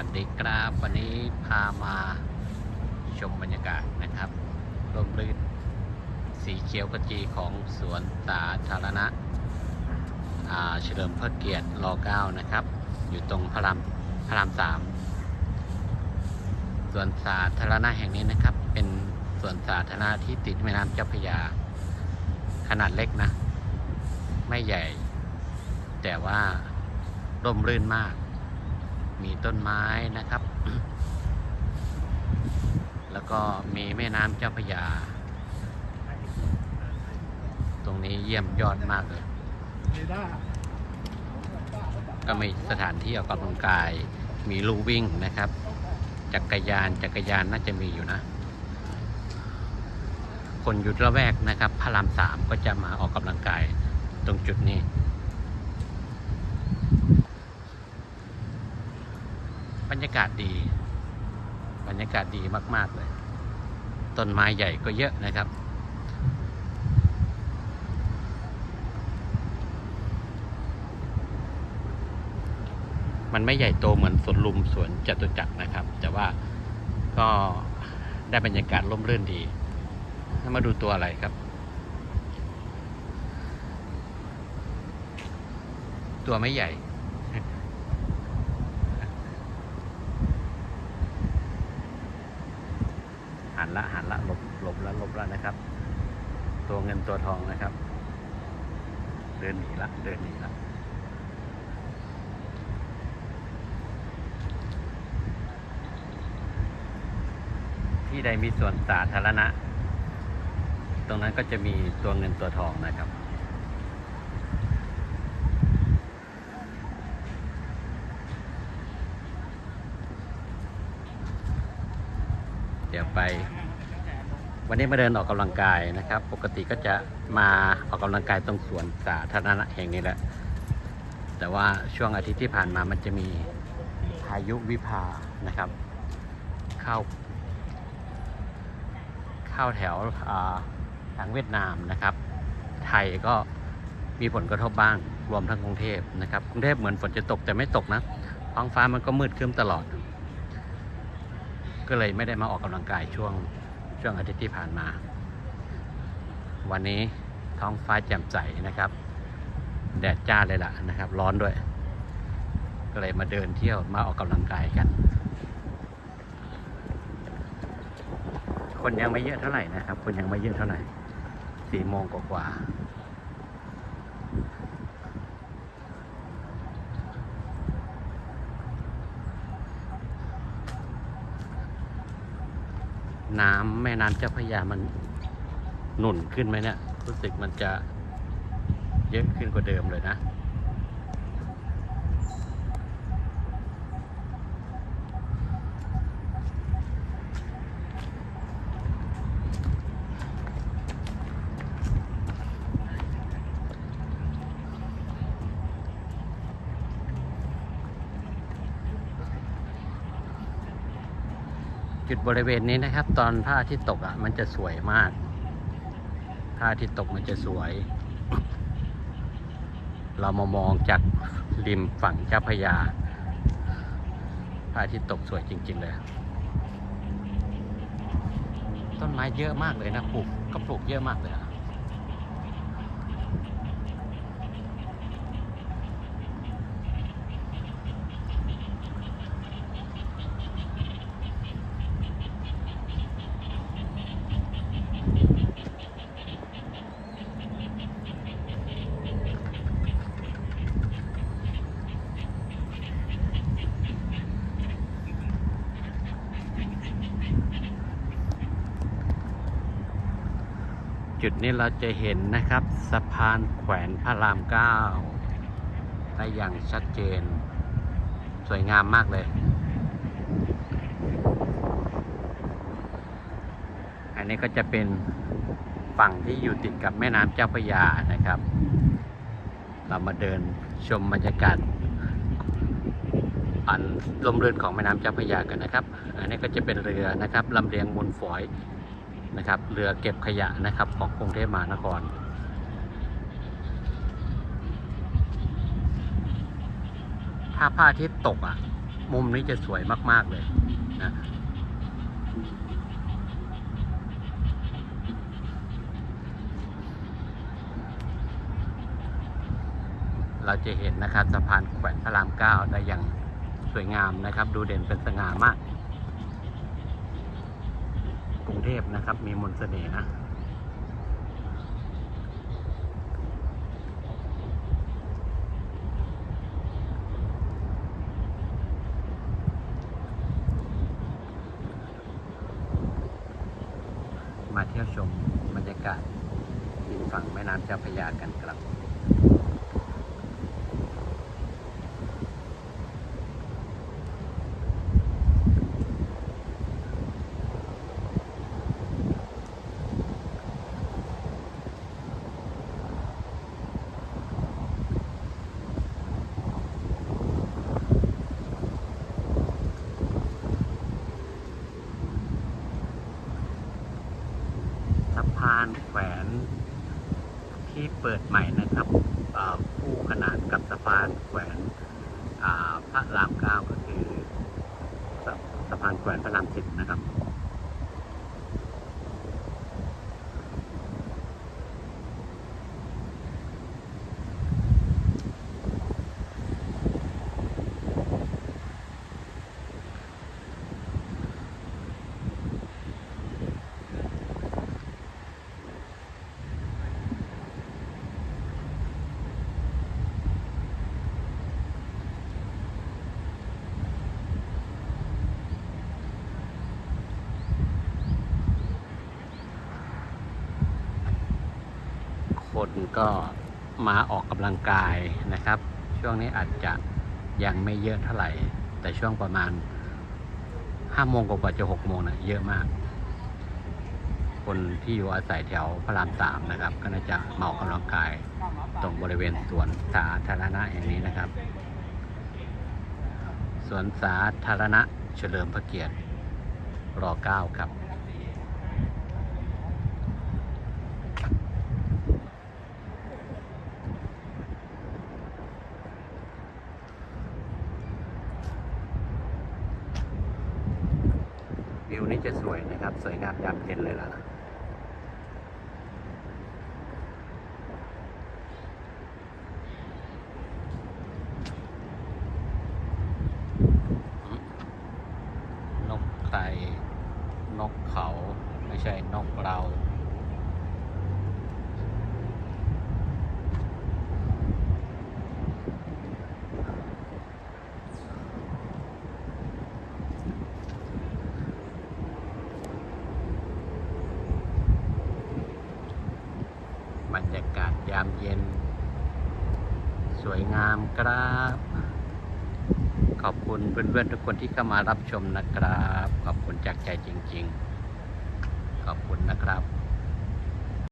วัสดีครับวันนี้พามาชมบรรยากาศนะครับร่มรื่นสีเขียวขจีของสวนสาธารณะเฉลิมพระเกียรติร9นะครับ อยู่ตรงพระรามพระรามสามสวนสาธารณะแห่งนี้นะครับ เป็นสวนสาธารณะที่ติดแม่น้ำเจ้าพระยา ขนาดเล็กนะ ไม่ใหญ่ แต่ว่าร่มรื่นมาก มีต้นไม้นะครับ แล้วก็มีแม่น้ำเจ้าพระยา ตรงนี้เยี่ยมยอดมากเลย ก็มีสถานที่ออกกำลังกาย มีลู่วิ่งนะครับ จักรยานจักรยานน่าจะมีอยู่นะ คนอยู่ละแวกนะครับพระรามสามก็จะมาออกกำลังกายตรงจุดนี้ บรรยากาศดี บรรยากาศดีมาก ๆ เลย ต้นไม้ใหญ่ก็เยอะนะครับ มันไม่ใหญ่โตเหมือนสวนลุมสวนจตุจักรนะครับ แต่ว่าก็ได้บรรยากาศร่มรื่นดีมาดูตัวอะไรครับ ตัวไม่ใหญ่ หันละหันละหลบหลบละหลบละนะครับ ตัวเงินตัวทองนะครับ เดินหนีละเดินหนีละที่ใดมีส่วนสาธารณะ ตรงนั้นก็จะมีตัวเงินตัวทองนะครับ เดี๋ยวไป วันนี้มาเดินออกกำลังกายนะครับ ปกติก็จะมาออกกำลังกายตรงสวนสาธารณะแห่งนี้แหละ แต่ว่าช่วงอาทิตย์ที่ผ่านมามันจะมีพายุวิภานะครับ เข้า เข้าแถวทางเวียดนามนะครับ ไทยก็มีผลกระทบบ้างรวมทั้งกรุงเทพนะครับกรุงเทพเหมือนฝนจะตกแต่ไม่ตกนะท้องฟ้ามันก็มืดครึ้มตลอด ก็เลยไม่ได้มาออกกำลังกายช่วงช่วงอาทิตย์ที่ผ่านมา วันนี้ท้องฟ้าแจ่มใสนะครับ แดดจ้าเลยล่ะนะครับ ร้อนด้วย ก็เลยมาเดินเที่ยวมาออกกำลังกายกัน คนยังไม่เยอะเท่าไหร่นะครับ คนยังไม่เยอะเท่าไหร่สี่โมงกว่าๆ น้ำแม่น้ำเจ้าพระยามันหนุนขึ้นไหมเนี่ย รู้สึกมันจะเยอะขึ้นกว่าเดิมเลยนะ จุดบริเวณนี้นะครับ ตอนพระอาทิตย์ตกอะมันจะสวยมากพระอาทิตย์ตกมันจะสวย เรามามองจากริมฝั่งเจ้าพยาพระอาทิตย์ตกสวยจริง ๆ เลย ต้นไม้เยอะมากเลยนะปลูกก็ปลูกเยอะมากเลยอะจุด นี้เราจะเห็นนะครับสะพานแขวนพระรามเก้าได้อย่างชัดเจน สวยงามมากเลย อันนี้ก็จะเป็นฝั่งที่อยู่ติดกับแม่น้ำเจ้าพระยานะครับ เรามาเดินชมบรรยากาศอันลมรื่นของแม่น้ำเจ้าพระยากันนะครับ อันนี้ก็จะเป็นเรือนะครับลำเลียงมูลฝอย นะครับเรือเก็บขยะนะครับของกรุงเทพมหานครถ้าพระอาทิตย์ตกอะ มุมนี้จะสวยมาก ๆ เลยนะเราจะเห็นนะครับสะพานแขวนพระรามเก้าได้อย่างสวยงามนะครับ ดูเด่นเป็นสง่ามาก กรุงเทพนะครับ มีมนต์เสน่ห์นะมาเที่ยวชมบรรยากาศริมฝั่งแม่น้ำเจ้าพระยากันครับ สะพานแขวนที่ เปิดใหม่นะครับคู่ขนานกับสะพานแขวนพระรามเก้าก็คือสะพานแขวนพระรามสิบนะครับ คนก็มาออกกำลังกายนะครับ ช่วงนี้อาจจะยังไม่เยอะเท่าไหร่ แต่ช่วงประมาณห้าโมงกว่าจะหกโมงนะเยอะมาก คนที่อยู่อาศัยแถวพระรามสามนะครับ ก็น่าจะมาออกกำลังกายตรงบริเวณสวนสาธารณะแห่งนี้นะครับ สวนสาธารณะเฉลิมพระเกียรติรอเก้าครับ วิวนี้ จะสวยนะครับ สวยงามยามเย็นเลยล่ะ นกใคร นกเขา ไม่ใช่นกเรา บรรยากาศ ยามเย็น สวยงามครับ ขอบคุณเพื่อนๆทุกคนที่เข้ามารับชมนะครับ ขอบคุณจากใจจริง ๆ ขอบคุณนะครับ